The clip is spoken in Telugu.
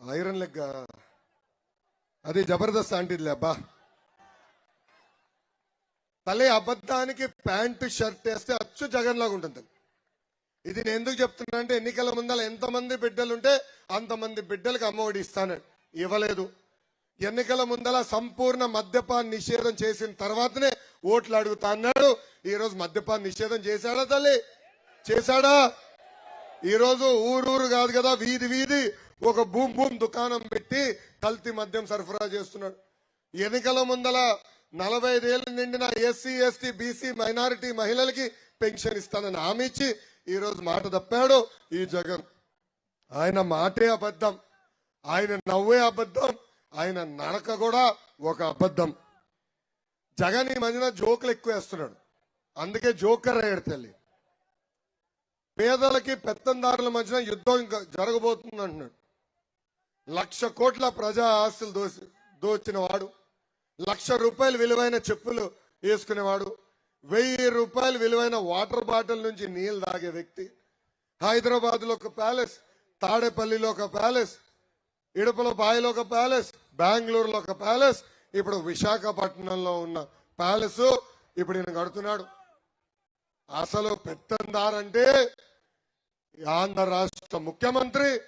ఐరన్ లెగ్ అది జబర్దస్త్ ఆంటీదిలే అబ్బా. తల్లి అబద్ధానికి ప్యాంటు షర్ట్ వేస్తే అచ్చు జగన్ లాగా ఉంటుంది ఇది నేను ఎందుకు చెప్తున్నా అంటే ఎన్నికల ముందర ఎంతమంది బిడ్డలు ఉంటే అంతమంది బిడ్డలకు అమ్మఒడి ఇస్తాను ఇవ్వలేదు. ఎన్నికల ముందల సంపూర్ణ మద్యపాన్ నిషేధం చేసిన తర్వాతనే ఓట్లు అడుగుతా అన్నాడు. ఈరోజు మద్యపాన్ నిషేధం చేశాడా తల్లి? చేశాడా? ఈరోజు రోజు ఊరూరు కాదు కదా వీధి వీధి ఒక భూమి భూమి దుకాణం పెట్టి కల్తీ మద్యం సరఫరా చేస్తున్నాడు. ఎన్నికల ముందల నలభై ఐదేళ్ళు నిండిన ఎస్సీ ఎస్టీ బీసీ మైనారిటీ మహిళలకి పెన్షన్ ఇస్తానని హామీ ఇచ్చి ఈరోజు మాట తప్పాడు ఈ జగన్. ఆయన మాటే అబద్ధం. ఆయన నవ్వే అబద్ధం. ఆయన నడక కూడా ఒక అబద్ధం. జగన్ ఈ మధ్యన జోకులు ఎక్కువ వేస్తున్నాడు. అందుకే జోకర్ అయ్యాడు తల్లి. పేదలకి పెత్తందారుల మధ్యన యుద్ధం ఇంకా జరగబోతుంది అంటున్నాడు లక్ష కోట్ల ప్రజా ఆస్తులు దోసి దోచిన వాడు లక్ష రూపాయలు విలువైన చెప్పులు వేసుకునేవాడు. వెయ్యి రూపాయలు విలువైన వాటర్ బాటిల్ నుంచి నీళ్ళు తాగే వ్యక్తి. హైదరాబాద్లో ఒక ప్యాలెస్ తాడేపల్లిలో ఒక ప్యాలెస్ ఇడుపుల బాయిలో ఒక ప్యాలెస్ బెంగళూరులో ఒక ప్యాలెస్. ఇప్పుడు విశాఖపట్నంలో ఉన్న ప్యాలెస్ ఇప్పుడు ఈయన కడుతున్నాడు. అసలు పెత్తందారంటే ఆంధ్ర రాష్ట్ర ముఖ్యమంత్రి